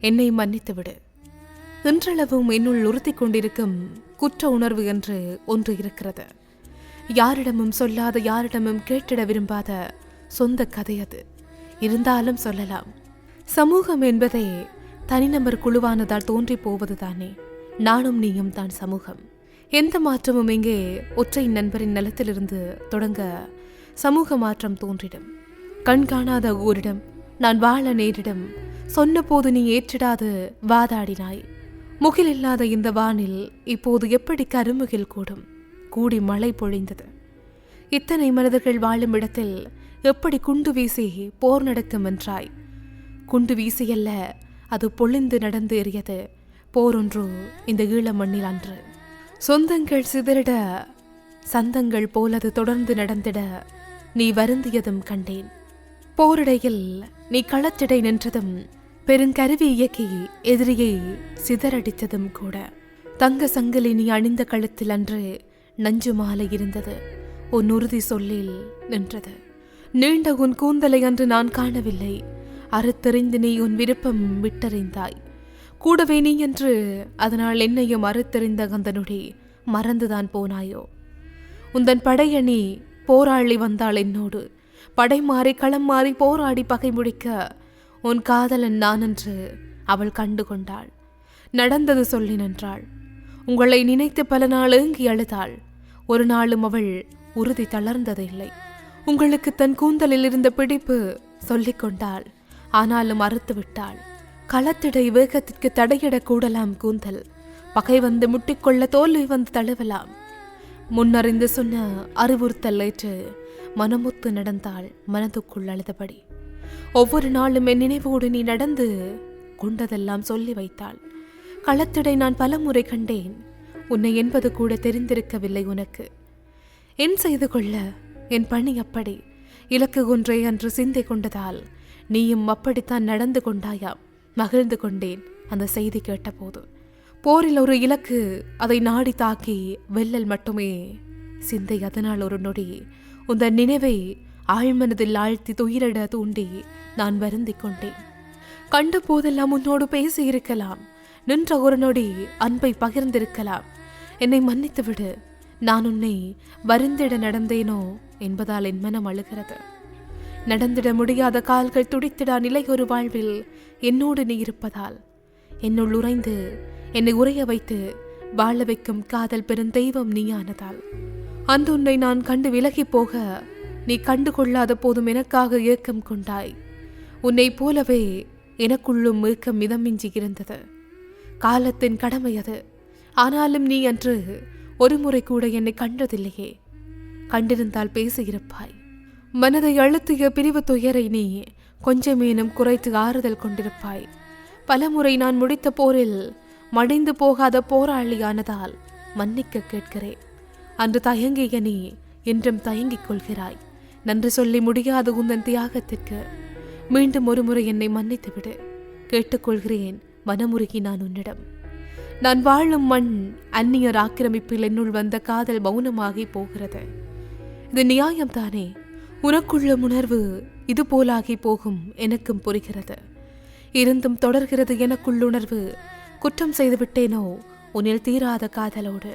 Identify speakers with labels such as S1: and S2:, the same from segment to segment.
S1: என்னை மன்னித்துவிடு இன்றளவும் என்னுள் உறுத்திக் கொண்டிருக்கும் குற்ற உணர்வு என்று ஒன்று இருக்கிறது. யாரிடமும் சொல்லாத யாரிடமும் கேட்டிட விரும்பாத சொந்த கதை அது. இருந்தாலும் சொல்லலாம். சமூகம் என்பதே தனிநபர் குழுவானதால் தோன்றிப் போவதுதானே. நானும் நீயும் தான் சமூகம். எந்த மாற்றமும் இங்கே ஒற்றை நண்பரின் நிலத்திலிருந்து தொடங்க சமூக மாற்றம் தோன்றிடும். கண்காணாத ஊரிடம் நான் வாழ நேரிடம் சொன்னபோது நீ ஏற்றிடாது வாதாடினாய். முகில் இல்லாத இந்த வானில் இப்போது எப்படி கருமுகில் கூடும்? கூடி மழை பொழிந்தது. இத்தனை மனிதர்கள் வாழும் இடத்தில் எப்படி குண்டு வீசி போர் நடக்கும் என்றாய்? குண்டு வீசியல்ல அது பொழிந்து நடந்து எறியது. போரொன்று இந்த ஈழ மண்ணில் அன்று. சொந்தங்கள் சிதறிட சந்தங்கள் போலது தொடர்ந்து நடந்திட நீ வருந்தியதும் கண்டேன். போரிடையில் நீ களத்திடை நின்றதும் பெருங்கருவி இயக்கி எதிரியை சிதறடித்ததும் கூட. தங்க சங்கிலினி நீ அணிந்த கழுத்தில் அன்று நஞ்சு மாலை இருந்தது. உன் உறுதி சொல்லில் நின்றது. நீண்ட உன் கூந்தலை அன்று நான் காணவில்லை. அறுத்தெறிந்து நீ உன் விருப்பம் விட்டறிந்தாய். கூடவே நீ என்று அதனால் என்னையும் அறுத்தெறிந்த கந்தனுடைய மறந்துதான் போனாயோ? உந்தன் படையணி போராளி வந்தாள் என்னோடு. படை மாறி களம் மாறி போராடி பகை முடிக்க உன் காதலன் நான் என்று அவள் கண்டு கொண்டாள் நடந்தது சொல்லி நின்றாள். உங்களை நினைத்து பல நாள் ஏங்கி அழுதாள். ஒரு நாளும் அவள் உறுதி தளர்ந்ததில்லை. உங்களுக்கு தன் கூந்தலில் இருந்த பிடிப்பு சொல்லிக் கொண்டாள். ஆனாலும் மறுத்து விட்டாள். களத்திடை வேகத்திற்கு தடையிடக் கூடலாம் கூந்தல். பகை வந்து முட்டிக்கொள்ள தோல்வி வந்து தழுவலாம். முன்னறிந்து சொன்ன அறிவுறுத்தல் ஏற்று மனமுத்து நடந்தாள் மனதுக்குள் அழுதபடி. ஒவ்வொரு நாளும் என் நினைவோடு நீ நடந்து கொண்டதெல்லாம் சொல்லி வைத்தாள். களத்திடை நான் பலமுறை கண்டேன். உன்னை என்பது கூட தெரிந்திருக்கவில்லை உனக்கு. என் செய்து கொள்ள என் பணி அப்படி. இலக்கு ஒன்றே அன்று சிந்தை கொண்டதால் நீயும் அப்படித்தான் நடந்து கொண்டாயாம் மகிழ்ந்து கொண்டேன் அந்த செய்தி கேட்டபோது. போரில் ஒரு இலக்கு அதை நாடி தாக்கி வெல்லல் மட்டுமே. சிந்தை அதனால் ஒரு நொடி. உந்த நினைவை ஆழ்மனதில் ஆழ்த்தி துயிரிட தூண்டி நான் வருந்திக் கொண்டேன். கண்ட போதெல்லாம் உன்னோடு பேசியிருக்கலாம் நின்ற ஒரு நொடி அன்பை பகிர்ந்திருக்கலாம். என்னை மன்னித்து விடு. நான் உன்னை வருந்திட நடந்தேனோ என்பதால் என் மனம் அழுகிறது. நடந்திட முடியாத கால்கள் துடித்திடா நிலை ஒரு வாழ்வில் என்னோடு நீ இருப்பதால். என்னுள் உறைந்து என்னை உறைய வைத்து வாழ வைக்கும் காதல் பெருந்தெய்வம் நீயானதால். அந்த உன்னை நான் கண்டு விலகி போக நீ கண்டுகொள்ளாத போதும் எனக்காக ஏக்கம் கொண்டாய். உன்னைப் போலவே எனக்குள்ளும் ஏக்கம் மிதமின்றி இருந்தது. காலத்தின் கடமை அது. ஆனாலும் நீ அன்று ஒரு முறை கூட என்னை கண்டதில்லையே. கண்டிருந்தால் பேசியிருப்பாய். மனதை அழுத்திய பிரிவு துயரை நீ கொஞ்சமேனும் குறைத்து ஆறுதல் கொண்டிருப்பாய். பலமுறை நான் முடித்த போரில் மடிந்து போகாத போராளியானதால் மன்னிக்க கேட்கிறேன். அன்று தயங்கிய நீ என்றும் தயங்கிக் கொள்கிறாய். நன்றி சொல்லி முடியாத உந்தன் தியாகத்திற்கு. மீண்டும் ஒருமுறை என்னை மன்னித்துவிடு கேட்டுக்கொள்கிறேன் மனமுருகி நான் உன்னிடம். நான் வாழும் மண் அந்நியர் ஆக்கிரமிப்பில் என்னுள் வந்த காதல் மௌனமாகி போகிறது. இது நியாயம்தானே உனக்குள்ள உணர்வு இது போலாகி போகும் எனக்கும் புரிகிறது. இருந்தும் தொடர்கிறது எனக்குள்ளுணர்வு குற்றம் செய்து விட்டேனோ உன்னில் தீராத காதலோடு.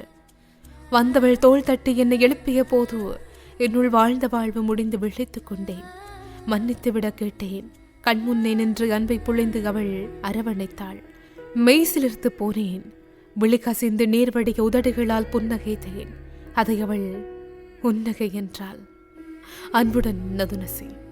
S1: வந்தவள் தோள் தட்டி என்னை எழுப்பிய போது என்னுள் வாழ்ந்த வாழ்வு முடிந்து விழித்துக் கொண்டேன். மன்னித்து விட கேட்டேன். கண்முன்னே நின்று அன்பை புழைந்து அவள் அரவணைத்தாள். மெய்சிலிர்த்து போனேன். விழி கசிந்து நீர்வடிய உதடுகளால் புன்னகைத்தேன். அதை அவள் உன்னகை என்றாள். அன்புடன் நதுனசி